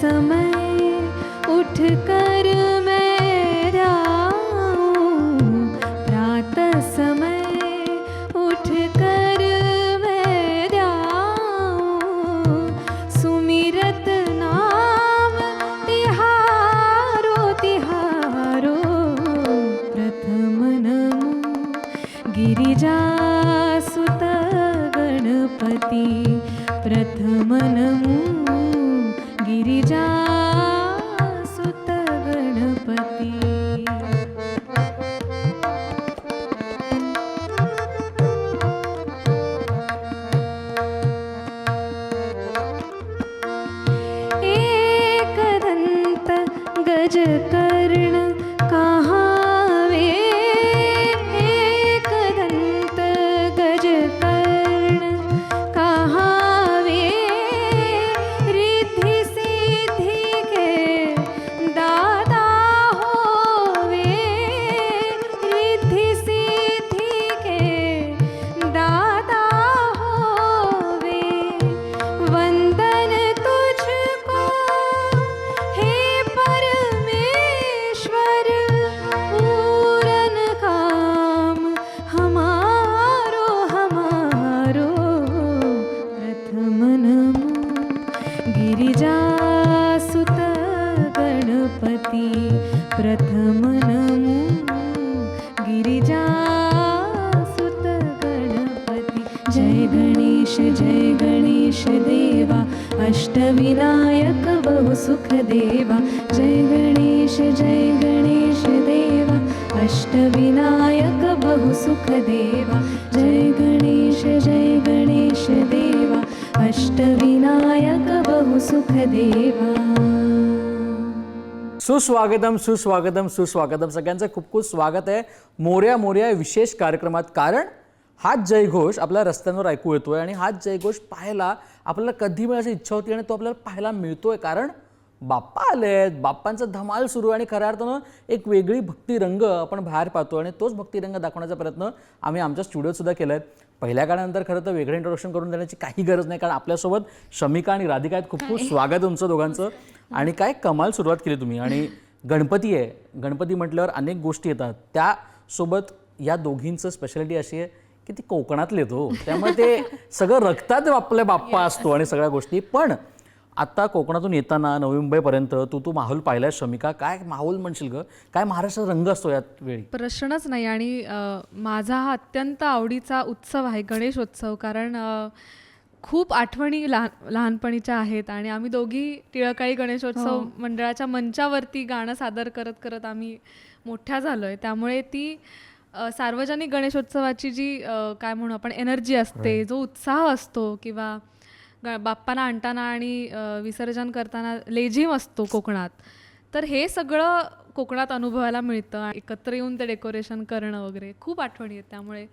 समय उठ कर अष्टविनायक बहुसुखदेवा जय गणेश जय गणेश देवा। अष्टविनायक बहुसुखदेवा सुस्वागतम सुस्वागतम सुस्वागतम. सगळ्यांचं खूप खूप स्वागत आहे. मोर्या मोर्या विशेष कार्यक्रमात. कारण हाच जयघोष आपल्या रस्त्यांवर ऐकू येतोय आणि हाच जयघोष पाहायला आपल्याला कधी मिळायची इच्छा होती आणि तो आपल्याला पाहायला मिळतोय. कारण बाप्पा आले आहेत बाप्पांचं धमाल सुरू आहे आणि खऱ्या अर्थानं एक वेगळी भक्तिरंग आपण बाहेर पाहतो आणि तोच भक्तिरंग दाखवण्याचा प्रयत्न आम्ही आमच्या स्टुडिओत सुद्धा केला आहे पहिल्या काळानंतर खरं तर वेगळं इंट्रोडक्शन करून देण्याची काही गरज नाही कारण आपल्यासोबत शमिका आणि राधिका आहेत. खूप खूप स्वागत आहे तुमचं दोघांचं. आणि काय कमाल सुरुवात केली तुम्ही. आणि गणपती आहे. गणपती म्हटल्यावर अनेक गोष्टी येतात. त्यासोबत या दोघींचं स्पेशालिटी अशी आहे की ती कोकणातले तो त्यामुळे ते सगळं रक्तात आपल्या बाप्पा असतो आणि सगळ्या गोष्टी. पण आता कोकणातून येताना नवी मुंबईपर्यंत तू तू माहोल पाहिलाय शमिका काय माहोल म्हणशील ग? काय महाराष्ट्राचा रंग असतो यात वेळी? प्रश्नच नाही आणि माझा हा अत्यंत आवडीचा उत्सव आहे गणेशोत्सव. कारण खूप आठवणी लहान लहानपणीच्या आहेत आणि आम्ही दोघी टिळकाई गणेशोत्सव मंडळाच्या मंचावरती गाणं सादर करत करत आम्ही मोठ्या झालो आहे त्यामुळे ती सार्वजनिक गणेशोत्सवाची जी काय म्हणू आपण एनर्जी असते जो उत्साह असतो किंवा ग बाप्पांना आणताना आणि विसर्जन करताना लेझिम असतो कोकणात. तर हे सगळं कोकणात अनुभवायला मिळतं एकत्र येऊन ते डेकोरेशन करणं वगैरे खूप आठवणी आहेत. त्यामुळे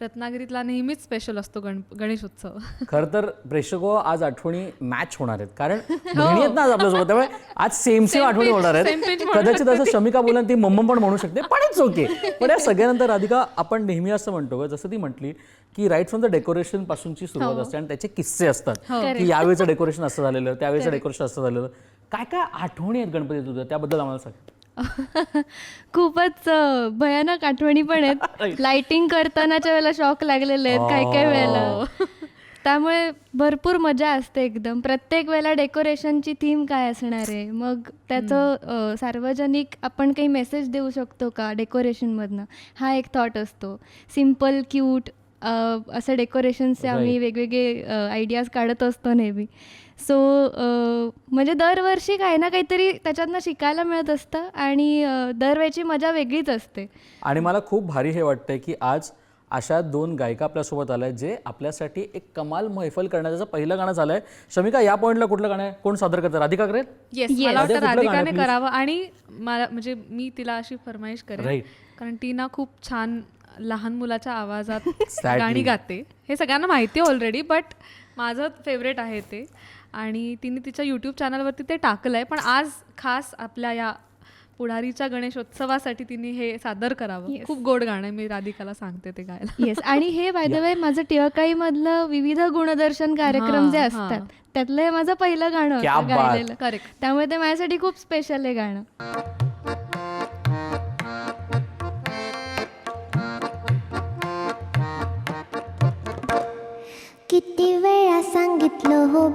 रत्नागिरीतला नेहमीच स्पेशल असतो गण गणेशोत्सव. खरं तर प्रेक्षको आज आठवणी मॅच होणार आहेत. कारण बहिणी आहेत ना आज आपल्यासोबत. त्यामुळे आज सेम सेम आठवणी होणार आहेत. कदाचित असं शमिका बोलन ती मम्म पण म्हणू शकते पण इट्स ओके पण या सगळ्यानंतर राधिका आपण नेहमी असं म्हणतो ग, जसं ती म्हटली की राईट फ्रॉम द डेकोरेशन पासूनची सुरुवात असते आणि त्याचे किस्से असतात. की यावेळेचं डेकोरेशन असं झालेलं त्यावेळेचं डेकोरेशन असं झालेलं. काय काय आठवणी आहेत गणपती तुझ्या? त्याबद्दल आम्हाला सांग. खूपच भयानक आठवणी पण आहेत. लाइटिंग करतानाच्या वेळेला शॉक लागलेले आहेत काही काही वेळेला. त्यामुळे भरपूर मजा असते एकदम. प्रत्येक वेळेला डेकोरेशनची थीम काय असणार आहे? मग त्याचं सार्वजनिक आपण काही मेसेज देऊ शकतो का डेकोरेशनमधनं हा एक थॉट असतो. सिंपल क्यूट असं डेकोरेशनचे आम्ही वेगवेगळे आयडियाज काढत असतो नेहमी. सो म्हणजे दरवर्षी काही ना काहीतरी त्याच्यातनं शिकायला मिळत असतं आणि दरवेळची मजा वेगळीच असते. आणि मला खूप भारी हे वाटतंय की आज अशा दोन गायिका आपल्यासोबत आल्या जे आपल्यासाठी एक कमाल मैफल करण्याचं पहिलं गाणं झालंय. शमिका या पॉईंटला कुठलं गाणं आहे? कोण सादर करतं? राधिका करेल? येस. मला वाटतं राधिकाने? करावं आणि मला म्हणजे मी तिला अशी फरमाईश करेन. कारण ती ना खूप छान लहान मुलाच्या आवाजात. गाणी गाते. हे सगळ्यांना माहिती आहे ऑलरेडी बट माझं फेवरेट आहे ते. आणि तिने तिच्या यूट्यूब चॅनलवरती ते टाकलं आहे पण आज खास आपल्या या पुढारीच्या गणेशोत्सवासाठी तिने हे सादर करावं. Yes. खूप गोड गाणं आहे मी राधिकाला सांगते ते गायला. येस आणि हे बाय द वे माझं टिळकाई मधलं विविध गुणदर्शन कार्यक्रम जे असतात. त्यातलं हे माझं पहिलं गाणं. गायलेलं. करेक्ट त्यामुळे ते माझ्यासाठी खूप स्पेशल आहे गाणं. किती वेळा सांगितलं हो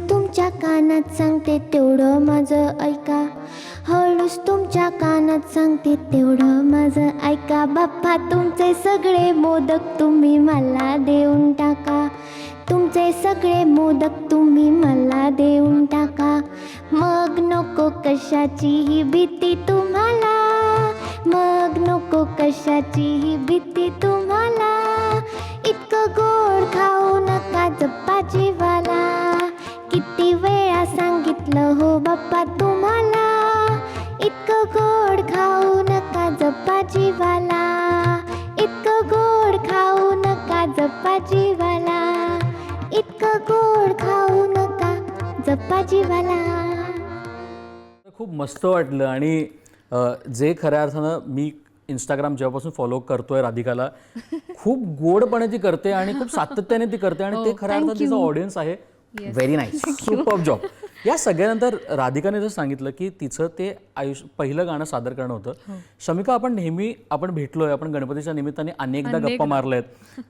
हळूच तुमच्या कानात सांगते तेवढं माझं ऐका. हळूच तुमच्या कानात सांगते तेवढं माझं ऐका. बाप्पा तुमचे सगळे मोदक तुम्ही मला देऊन टाका. तुमचे सगळे मोदक तुम्ही मला देऊन टाका. मग नको कशाचीही भीती तुम्हाला. मग नको कशाचीही भीती तुम्हाला. इतकं गोड खाऊ नका जप्पा जीवाला. किती वेळा सांगितलं हो बाप्पा तुम्हाला? इतकं गोड खाऊ नका जप्पा जीवाला. इतकं गोड खाऊ नका जप्पा जीवाला. इतकं गोड खाऊ नका जप्पा जीवाला. खूप मस्त वाटलं आणि जे खऱ्या अर्थानं मी इंस्टाग्राम जेव्हापासून फॉलो करतोय राधिकाला खूप गोडपणे ती करते आणि खूप सातत्याने ती करते आणि ते खऱ्या अर्थानं तिचा ऑडियन्स आहे. व्हेरी नाईस सुपर जॉब या सगळ्यानंतर राधिकाने जर सांगितलं की तिचं ते आयुष्य पहिलं गाणं सादर करणं होतं. शमिका आपण नेहमी आपण भेटलोय आपण गणपतीच्या निमित्ताने अनेकदा गप्पा मारल्यात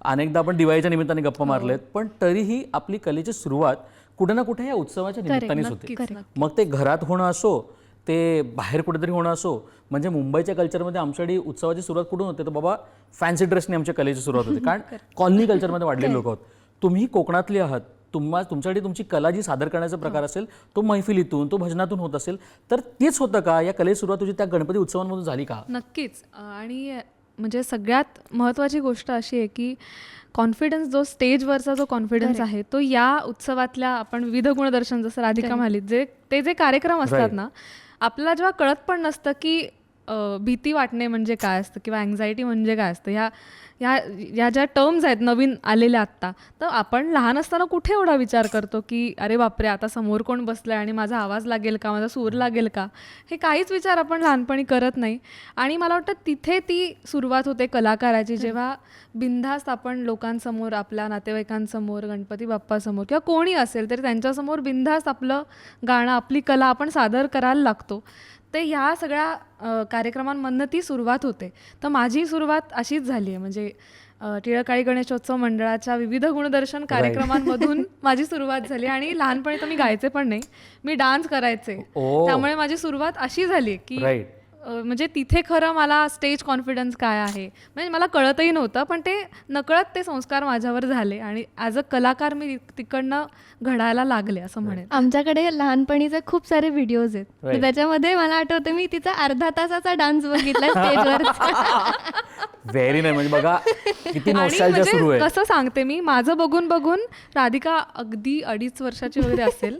अनेकदा आपण दिवाळीच्या निमित्ताने गप्पा मारल्यात पण तरीही आपली कलेची सुरुवात कुठे ना कुठे या उत्सवाच्या निमित्तानेच होते. मग ते घरात होणं असो ते बाहेर कुठेतरी होणं असो म्हणजे मुंबईच्या कल्चरमध्ये आमच्याकडे उत्सवाची सुरुवात कुठून होते तर बाबा फॅन्सी ड्रेसने आमच्या कलेची सुरुवात होते. कारण कॉलनी कल्चरमध्ये वाढलेले लोक आहोत तुम्ही कोकणातले आहात तुम्हा तुमच्याकडे तुमची कला जी सादर करण्याचा प्रकार असेल तो मैफिलीतून तो भजनातून होत असेल तर तेच होतं का? या कलेची सुरुवात तुझी त्या गणपती उत्सवांमधून झाली का? नक्कीच. आणि म्हणजे सगळ्यात महत्त्वाची गोष्ट अशी आहे की कॉन्फिडन्स जो स्टेजवरचा जो कॉन्फिडन्स आहे तो या उत्सवातल्या आपण विविध गुणदर्शन जसं राधिका म्हणाली जे ते जे कार्यक्रम असतात. ना आपल्याला जेव्हा कळत पण नसतं की भीती वाटणे म्हणजे काय असतं किंवा अँझायटी म्हणजे काय असतं? ह्या ह्या या ज्या टर्म्स आहेत नवीन आलेल्या आत्ता तर आपण लहान असताना कुठे एवढा विचार करतो की अरे बापरे आता समोर कोण बसलं आणि माझा आवाज लागेल का? माझा सूर लागेल का? हे काहीच विचार आपण लहानपणी करत नाही. आणि मला वाटतं तिथे ती सुरुवात होते कलाकाराची जेव्हा बिनधास्त आपण लोकांसमोर आपल्या नातेवाईकांसमोर गणपती बाप्पासमोर किंवा कोणी असेल तरी त्यांच्यासमोर बिनधास्त आपलं गाणं आपली कला आपण सादर करायला लागतो. ते ह्या सगळ्या कार्यक्रमांमधनं ती सुरुवात होते. तर माझी सुरुवात अशीच झाली आहे म्हणजे टिळकाळी गणेशोत्सव मंडळाच्या विविध गुणदर्शन कार्यक्रमांमधून माझी सुरुवात झाली आणि लहानपणी तर मी गायचे पण नाही. मी डान्स करायचे. त्यामुळे माझी सुरुवात अशी झाली की म्हणजे तिथे खरं मला स्टेज कॉन्फिडन्स काय आहे? म्हणजे मला कळतही नव्हतं पण ते नकळत ते संस्कार माझ्यावर झाले आणि ॲज अ कलाकार मी तिकडनं घडायला लागले असं म्हणेन. आमच्याकडे लहानपणीचे खूप सारे व्हिडिओज आहेत. त्याच्यामध्ये मला आठवतं मी तिचा अर्धा तासाचा डान्स बघितला स्टेजवर व्हेरी नाही म्हणजे बघा किती म्हणजे कसं सांगते मी माझं बघून बघून राधिका अगदी अडीच वर्षाची वगैरे असेल.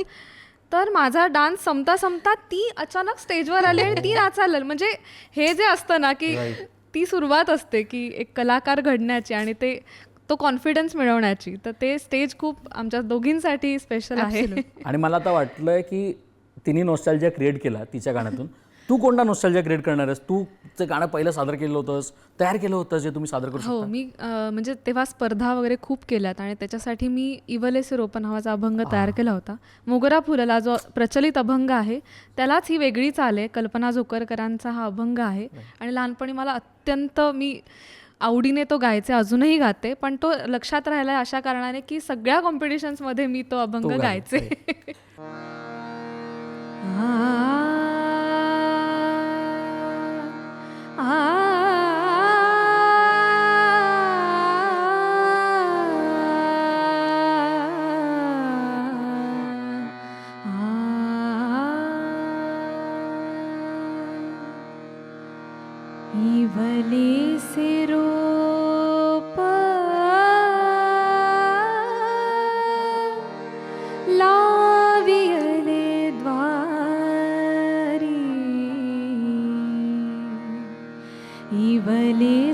तर माझा डान्स संपता संपता ती अचानक स्टेजवर आली आणि ती नाचायला लागली. म्हणजे हे जे असतं ना की ती सुरुवात असते की एक कलाकार घडण्याची आणि ते तो कॉन्फिडन्स मिळवण्याची. तर ते स्टेज खूप आमच्या दोघींसाठी स्पेशल आहे. आणि मला आता वाटलंय की तिने नॉस्टॅल्जिया क्रिएट केला तिच्या गाण्यातून. तू कोणता नोस्टॅल्जिया क्रिएट करणार आहेस? तू ते गाणं पहिलं सादर केलं होतंस तयार केलं होतं जे तुम्ही सादर करू हो मी म्हणजे तेव्हा स्पर्धा वगैरे खूप केल्यात आणि त्याच्यासाठी मी इवलेसे रोपण नावाचा अभंग तयार केला होता. मोगरा फुलला जो प्रचलित अभंग आहे त्यालाच ही वेगळी चाल आहे. कल्पना जोकरकरांचा हा अभंग आहे. आणि लहानपणी मला अत्यंत मी आवडीने तो गायचे अजूनही गाते पण तो लक्षात राहिला अशा कारणाने की सगळ्या कॉम्पिटिशन्समध्ये मी तो अभंग गायचे. Ah. Lily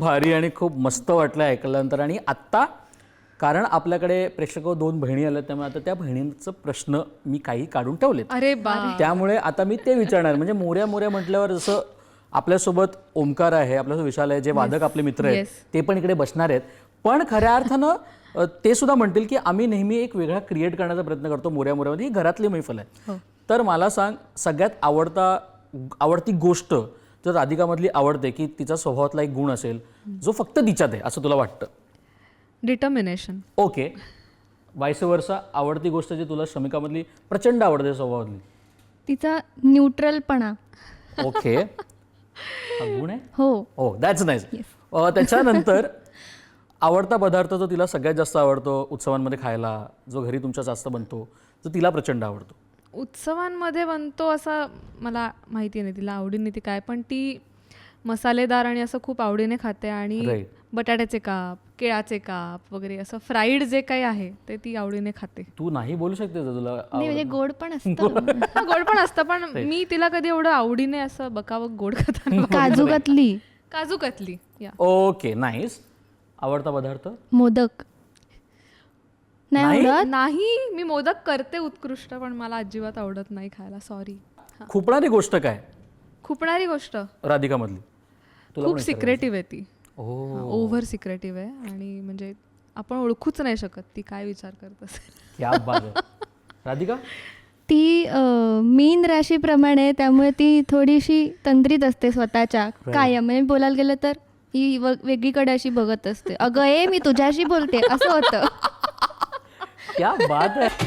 भारी आणि खूप मस्त वाटलं ऐकल्यानंतर. आणि आत्ता कारण आपल्याकडे प्रेक्षक दोन बहिणी आल्या त्यामुळे आता त्या बहिणींचं प्रश्न मी काही काढून ठेवलेत. अरे त्यामुळे आता मी ते विचारणार. म्हणजे मोऱ्या मोऱ्या म्हटल्यावर जसं आपल्यासोबत ओमकार आहे आपल्यासोबत विशाल आहे जे वादक आपले मित्र आहेत. ते पण इकडे बसणार आहेत. पण खऱ्या अर्थानं ते सुद्धा म्हणतील की आम्ही नेहमी एक वेगळा क्रिएट करण्याचा प्रयत्न करतो मोऱ्या मोऱ्यामध्ये. ही घरातली मैफल आहे. तर मला सांग सगळ्यात आवडता आवडती गोष्ट जर राधिकामधली आवडते की तिचा स्वभावातला एक गुण असेल जो फक्त तिच्यात आहे असं तुला वाटतं? Determination okay. वायस वर्षा आवडती गोष्ट जी तुला श्रमिकामधली प्रचंड आवडते स्वभावातली? तिचा न्यूट्रलपणा. ओके. हा गुण आहे? हो. हो दॅट्स नाईस त्याच्यानंतर आवडता पदार्थ जो तिला सगळ्यात जास्त आवडतो उत्सवांमध्ये खायला जो घरी तुमच्या जास्त बनतो जो तिला प्रचंड आवडतो. उत्सवांमध्ये बनतो असं मला माहिती नाही तिला आवडीने ती काय पण ती मसालेदार आणि असं खूप आवडीने खाते आणि. बटाट्याचे काप केळाचे काप वगैरे असं फ्राईड जे काही आहे ते ती आवडीने खाते. तू नाही बोलू शकते तुला नाही म्हणजे गोड पण असतं. हा, गोड पण असतं पण मी तिला कधी एवढं आवडीने असं बकावक गोड खाताना काजू कतली काजू कतली या. ओके नाईस आवडता पदार्थ? मोदक. नाही नाही? आवडत? नाही मी मोदक करते उत्कृष्ट पण मला अजिबात आवडत नाही खायला. सॉरी खुपणारी गोष्ट काय? खुपणारी गोष्ट. राधिकामधली. तुला खूप सिक्रेटिव्ह आहे ती. ओव्हर सिक्रेटिव्ह आहे. आणि म्हणजे आपण ओळखूच नाही शकत ती काय विचार करत असेल. क्या बात आहे. राधिका? ती अं, मीन राशीप्रमाणे त्यामुळे ती थोडीशी तंद्रीत असते स्वतःच्या कायम. म्हणजे बोलायला गेलं तर ही व- वेगळीकडे अशी बघत असते. अगं ए मी तुझ्याशी बोलते. असं होतं. क्या बात है।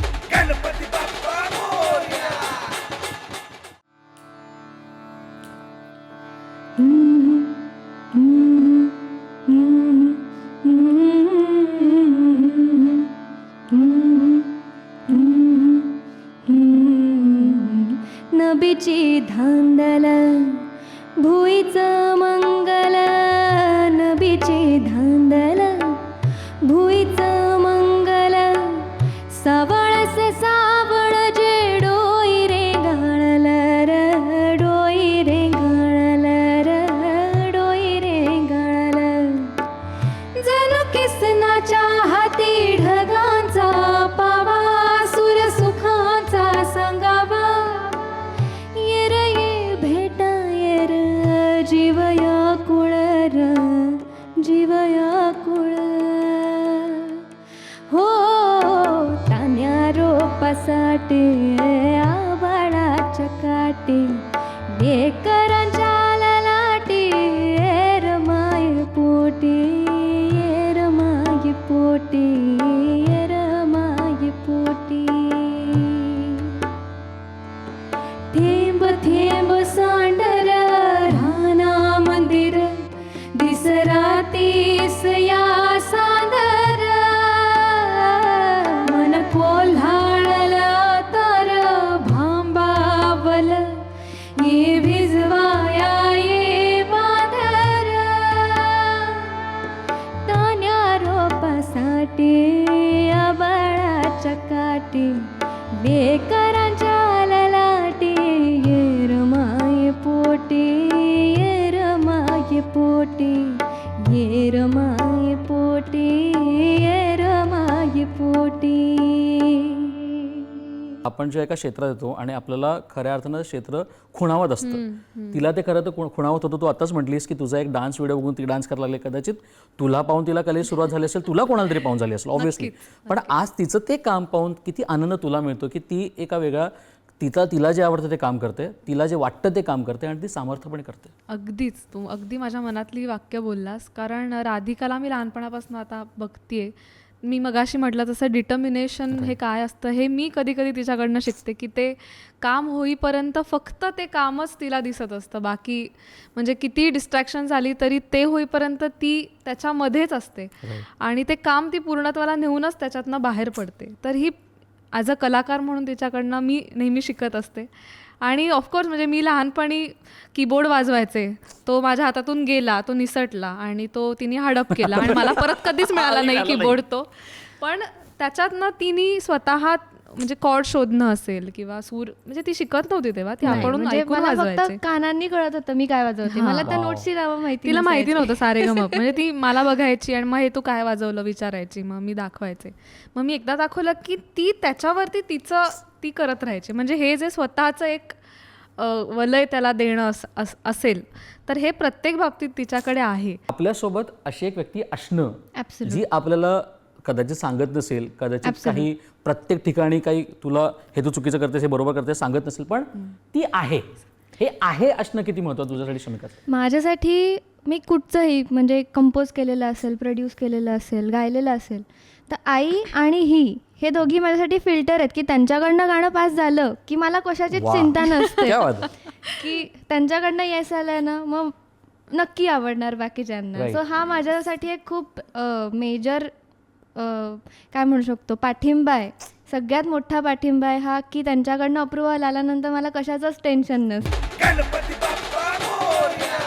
आपण जेव्हा एका क्षेत्रात येतो आणि आपल्याला खऱ्या अर्थानं क्षेत्र खुणावत असतं. तिला ते खरं तर खुण- खुणावत होतं. तू आताच म्हटलीस की तुझा एक डान्स व्हिडिओ बघून ती डान्स करायला लागली. कदाचित तुला पाहून तिला कलेची सुरुवात झाली असेल तुला कोणाला तरी पाहून झाली असेल ऑब्व्हियसली पण आज तिचं ते काम पाहून किती आनंद तुला मिळतो की ती एका वेगळ्या तिचा तिला जे आवडतं ते काम करते तिला जे वाटतं ते काम करते आणि ती सामर्थ्यपणे करते. अगदीच. तू अगदी माझ्या मनातली वाक्य बोललास. कारण राधिकाला मी लहानपणापासून आता बघतीये. मी मगाशी म्हटलं तसं डिटर्मिनेशन हे काय असतं हे मी कधी कधी तिच्याकडनं शिकते की ते काम होईपर्यंत फक्त ते कामच तिला दिसत असतं. बाकी म्हणजे किती डिस्ट्रॅक्शन झाली तरी ते होईपर्यंत ती त्याच्यामध्येच असते. आणि ते काम ती पूर्णत्वाला नेऊनच त्याच्यातनं बाहेर पडते. तर ही ॲज अ कलाकार म्हणून तिच्याकडनं मी नेहमी शिकत असते. आणि ऑफकोर्स म्हणजे मी लहानपणी कीबोर्ड वाजवायचे. तो माझ्या हातातून गेला तो निसटला आणि तो तिने हडप केला आणि मला परत कधीच मिळाला नाही कीबोर्ड तो. पण त्याच्यातनं तिने स्वतः म्हणजे कॉर्ड शोधणं असेल किंवा सूर म्हणजे ती शिकत नव्हती तेव्हा ती आपण म्हणजे ऐकून मला वाजवायचे. फक्त कानांनी कळत होतं मी काय वाजवते. मला त्या नोट्सची नावं माहिती तिला माहिती. नव्हतं सारे गमप. म्हणजे ती मला बघायची आणि मग हे तू काय वाजवलं विचारायची मग मी दाखवायचे. मग मी एकदा दाखवलं की ती त्याच्यावरती तिचं ती करत राहायची. म्हणजे हे जे स्वतःचं एक वलय त्याला देणं अस- अस- असेल तर हे प्रत्येक बाबतीत तिच्याकडे आहे. आपल्यासोबत अशी एक व्यक्ती असणं. जी आपल्याला कदाचित सांगत नसेल कदाचित काही प्रत्येक ठिकाणी काही तुला हे तू चुकीचं करतेस हे बरोबर करतेस सांगत नसेल पण ती आहे. हे आहे असणं किती महत्वाचं तुझ्यासाठी शमिका माझ्यासाठी मी कुठचंही म्हणजे कंपोज केलेलं असेल प्रोड्यूस केलेलं असेल गायलेलं असेल तर आई आणि ही हे दोघी माझ्यासाठी फिल्टर आहेत की त्यांच्याकडनं गाणं पास झालं की मला कशाचीच. चिंता नसते. की त्यांच्याकडनं येस आलं ना मग नक्की आवडणार बाकीच्यांना. सो हा माझ्यासाठी एक खूप मेजर काय म्हणू शकतो पाठिंबा आहे. सगळ्यात मोठा पाठिंबा आहे हा की त्यांच्याकडनं अप्रुव्हल आल्यानंतर मला कशाचंच टेन्शन नसतं. गणपती बाप्पा मोरया.